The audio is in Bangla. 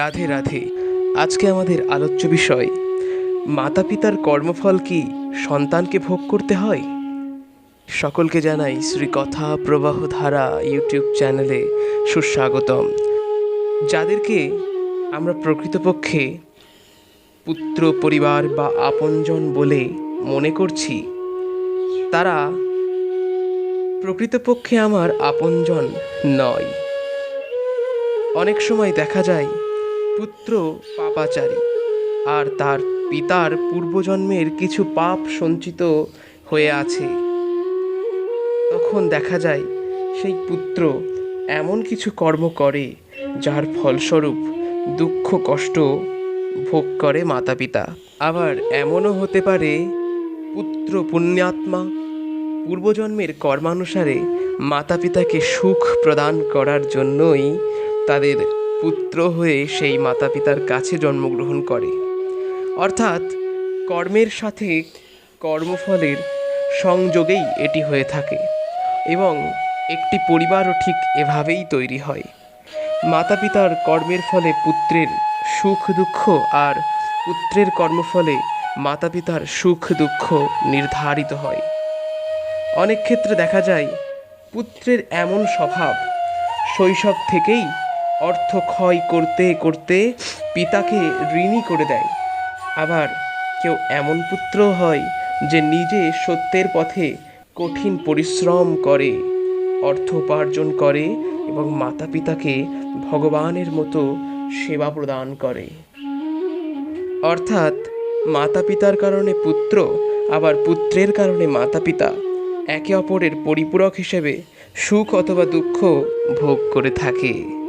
রাধে রাধে। আজকে আমাদের আলোচ্য বিষয় মাতা পিতার কর্মফল কি সন্তানকে ভোগ করতে হয়? সকলকে জানাই শ্রী কথা প্রবাহ ধারা ইউটিউব চ্যানেলে সুস্বাগতম। যাদেরকে আমরা প্রকৃতপক্ষে পুত্র, পরিবার বা আপনজন বলে মনে করছি, তারা প্রকৃতপক্ষে আমার আপনজন নয়। অনেক সময় দেখা যায় পুত্র পাপাচারী। আর তার পিতার পূর্বজন্মের কিছু পাপ সঞ্চিত হয়ে আছে। তখন দেখা যায়, সেই পুত্র এমন কিছু কর্ম করে, যার ফলস্বরূপ দুঃখ কষ্ট ভোগ করে মাতা পিতা আবার এমনও হতে পারে, পুত্র পুণ্যাত্মা পূর্বজন্মের কর্মানুসারে মাতা পিতাকে সুখ প্রদান করার জন্যই তাদের পুত্র হয়ে সেই মাতা পিতার কাছে জন্মগ্রহণ করে। অর্থাৎ কর্মের সাথে কর্মফলের সংযোগেই এটি হয়ে থাকে এবং একটি পরিবারও ঠিক এভাবেই তৈরি হয়। মাতা পিতার কর্মের ফলে পুত্রের সুখ দুঃখ আর পুত্রের কর্মফলে মাতা পিতার সুখ দুঃখ নির্ধারিত হয়। অনেক ক্ষেত্রে দেখা যায়, পুত্রের এমন স্বভাব শৈশব থেকেই অর্থ ক্ষয় করতে করতে পিতাকে ঋণী করে দেয়। আবার কেউ এমন পুত্র হয় যে নিজে সত্যের পথে কঠিন পরিশ্রম করে, অর্থ উপার্জন করে এবং মাতা পিতাকে ভগবানের মতো সেবা প্রদান করে। অর্থাৎ মাতা পিতার কারণে পুত্র, আবার পুত্রের কারণে মাতা পিতা একে অপরের পরিপূরক হিসেবে সুখ অথবা দুঃখ ভোগ করে থাকে।